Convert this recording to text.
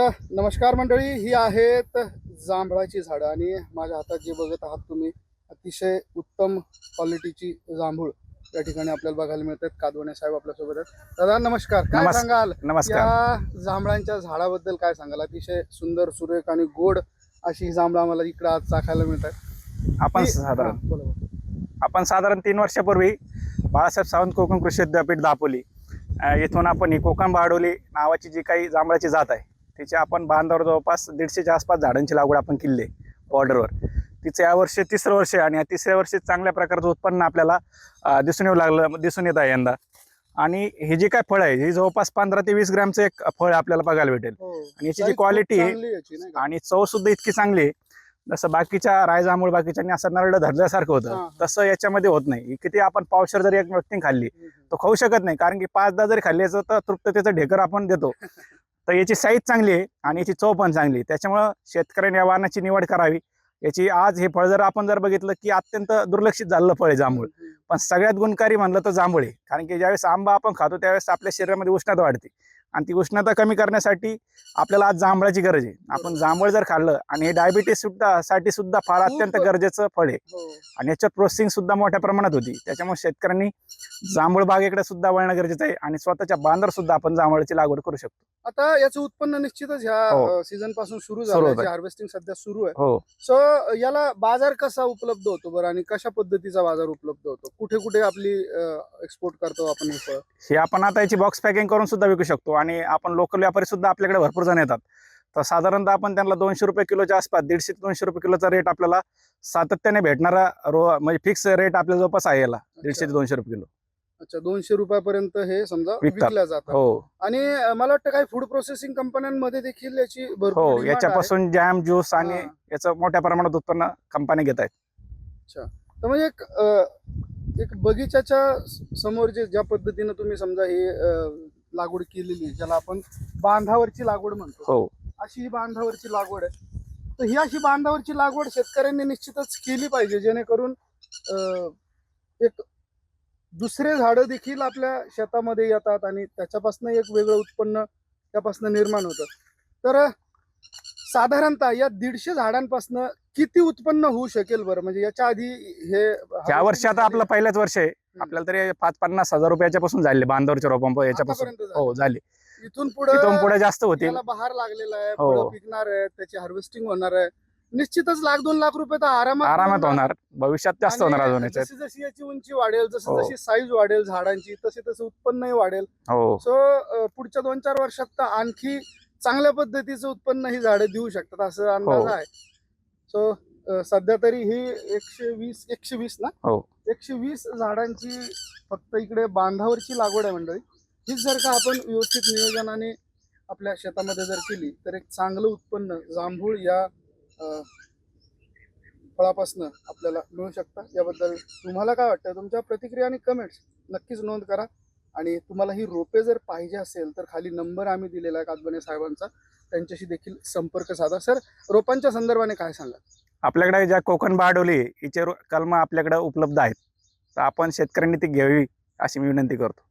नमस्कार मंडळी ही आहेत जांभळाची झाडं आणि माझ्या हातात जे बघत आहात तुम्ही अतिशय उत्तम क्वालिटीची जांभूळ या ठिकाणी आपल्याला बघायला मिळतात. कादवणे साहेब आपल्यासोबत आहेत. दादा नमस्कार. काय नमस्- सांगाल? नमस्कार. या जांभळांच्या झाडाबद्दल काय सांगाल? अतिशय सुंदर सुरेख आणि गोड अशी ही जांभळं आम्हाला इकडे आज चाखायला मिळतात. आपण ती- साधारण हां, बोला, बोला. आपण साधारण तीन वर्षापूर्वी बाळासाहेब सावंत कोकण कृषी विद्यापीठ दापोली. अ, येथून आपण ही कोकण बारडोली नावाची जी काही जांभळाची जात आहे तिची आपण बांधावर जवळपास दीडशेच्या आसपास झाडांची लागवड आपण केली आहे बॉर्डरवर तिचं यावर्षी तिसरं वर्ष आहे आणि या तिसऱ्या वर्षी चांगल्या प्रकारचं उत्पन्न आपल्याला दिसून येऊ लागलं दिसून येत आहे यंदा आणि हे जे काय फळ आहे हे जवळपास पंधरा ते वीस ग्रॅमचं एक फळ आपल्याला बघायला भेटेल हो. आणि याची जी क्वालिटी आहे? आणि चव सुद्धा इतकी चांगली आहे जसं बाकीच्या रायजांभूळ बाकीच्यांनी असं नरड धरल्यासारखं होतं. तसं याच्यामध्ये होत नाही किती आपण पावशर जरी एक व्यक्ती खाल्ली. तो खाऊ शकत नाही कारण की पाच दहा जरी खाल्ल्याचं तर तृप्ततेचं ढेकर आपण देतो तर याची साईज चांगली आहे आणि याची चव पण चांगली आहे. त्याच्यामुळं शेतकऱ्यांनी या वाहनाची निवड करावी. याची आज हे फळ जर आपण जर बघितलं की अत्यंत दुर्लक्षित झालेलं फळ आहे जांभूळ. पण सगळ्यात गुणकारी म्हणलं तर जांभूळ आहे. कारण की ज्यावेळेस आंबा आपण खातो त्यावेळेस आपल्या शरीरामध्ये उष्णता वाढते. आणि ती उष्णता कमी करण्यासाठी आपल्याला आज जांभळाची गरज आहे. आपण. जांभळ जर खाल्लं आणि हे डायबिटीस सुद्धा साठी सुद्धा फार अत्यंत गरजेचं फळ आहे. हो. आणि याच्यात प्रोसेसिंग सुद्धा मोठ्या प्रमाणात होती. त्याच्यामुळे शेतकऱ्यांनी जांभूळ बागेकडे सुद्धा वळणं गरजेचं आहे आणि स्वतःच्या बांधावर सुद्धा आपण जांभळाची लागवड करू शकतो. आता याचं उत्पन्न निश्चितच हो. ह्या सीझनपासून सुरू झालं. हार्वेस्टिंग सध्या सुरू आहे. हो. सो याला बाजार कसा उपलब्ध होतो बरं आणि कशा पद्धतीचा बाजार उपलब्ध होतो? कुठे कुठे आपली एक्सपोर्ट करतो आपण हे हे आपण आता याची बॉक्स पॅकिंग करून सुद्धा विकू शकतो. आणि आपण लोकल व्यापारी सुद्धा आपल्याकडे भरपूर जण येतात. तर साधारणतः आपण त्यांना दोनशे रुपये किलोच्या आसपास दीडशे ते दोनशे रुपये किलोचा रेट आपल्याला सातत्याने भेटणारा रो म्हणजे फिक्स रेट आपल्या जवळपास आहे याला दीडशे ते दोनशे रुपये किलो. अच्छा दोनशे रुपयापर्यंत हे समजा. विकल्या जातात. हो. आणि मला वाटतं काही फूड प्रोसेसिंग कंपन्यांमध्ये देखील याची हो. याच्यापासून जॅम ज्यूस आणि. याचं मोठ्या प्रमाणात उत्पन्न कंपन्या घेत आहेत. तर म्हणजे एक एक बगीच्याच्या स- समोर जे ज्या पद्धतीनं तुम्ही समजा हे लागवड केलेली आहे ज्याला आपण बांधावरची लागवड म्हणतो. हो. अशी ही बांधावरची लागवड आहे. तर ही अशी बांधावरची लागवड शेतकऱ्यांनी निश्चितच केली पाहिजे जेणेकरून अं, एक दुसरे झाडं देखील आपल्या शेतामध्ये येतात आणि त्याच्यापासून एक वेगळं उत्पन्न त्यापासून निर्माण होतं. तर साधारणतः या दीडशे झाडांपासून किती उत्पन्न होऊ शकेल बरं? म्हणजे याच्या आधी हे या वर्षी आता आपलं पहिलंच वर्ष आहे. आपल्याला तरी पाच पन्नास हजार रुपयाच्या पासून झाले बांधावरचे रोपंप याच्यापासून. आतापर्यंत हो झाले. इथून पुढे तिथून पुढे जास्त होतील. त्याला बहार लागलेला आहे हो. फळं पिकणार आहे त्याची हार्वेस्टिंग होणार आहे. निश्चितच लाख दोन लाख रुपये तर आरामात आरामात. होणार. भविष्यात जास्त आणि होणार अजून याच्यात. जशी जशी याची उंची वाढेल जशी हो. जशी साईज वाढेल झाडांची तसे तसे उत्पन्नही वाढेल. हो. सो पुढच्या दोन चार वर्षात तर आणखी चांगल्या पद्धतीचं उत्पन्न ही झाडं देऊ शकतात असं अंदाज हो. आहे. सो सध्या तरी ही एकशे वीस एकशे वीस ना? हो. एकशे वीस झाडांची फक्त इकडे बांधावरची लागवड आहे मंडळी. हीच जर का आपण व्यवस्थित नियोजनाने आपल्या शेतामध्ये जर केली तर एक चांगलं उत्पन्न जांभूळ या फळापासनं आपल्याला मिळू शकतं. याबद्दल तुम्हाला काय वाटतं? तुमच्या प्रतिक्रिया आणि कमेंट्स नक्कीच नोंद करा. आणि तुम्हाला ही रोपे जर पाहिजे असेल तर खाली नंबर आम्ही दिलेला आहे कादबने साहेबांचा. त्यांच्याशी देखील संपर्क साधा. सर रोपांच्या संदर्भाने काय सांगा आपल्याकडे ज्या कोकण बाडोली हिचे रो- कलमं आपल्याकडे उपलब्ध आहेत. तर आपण शेतकऱ्यांनी ती घ्यावी अशी मी विनंती करतो.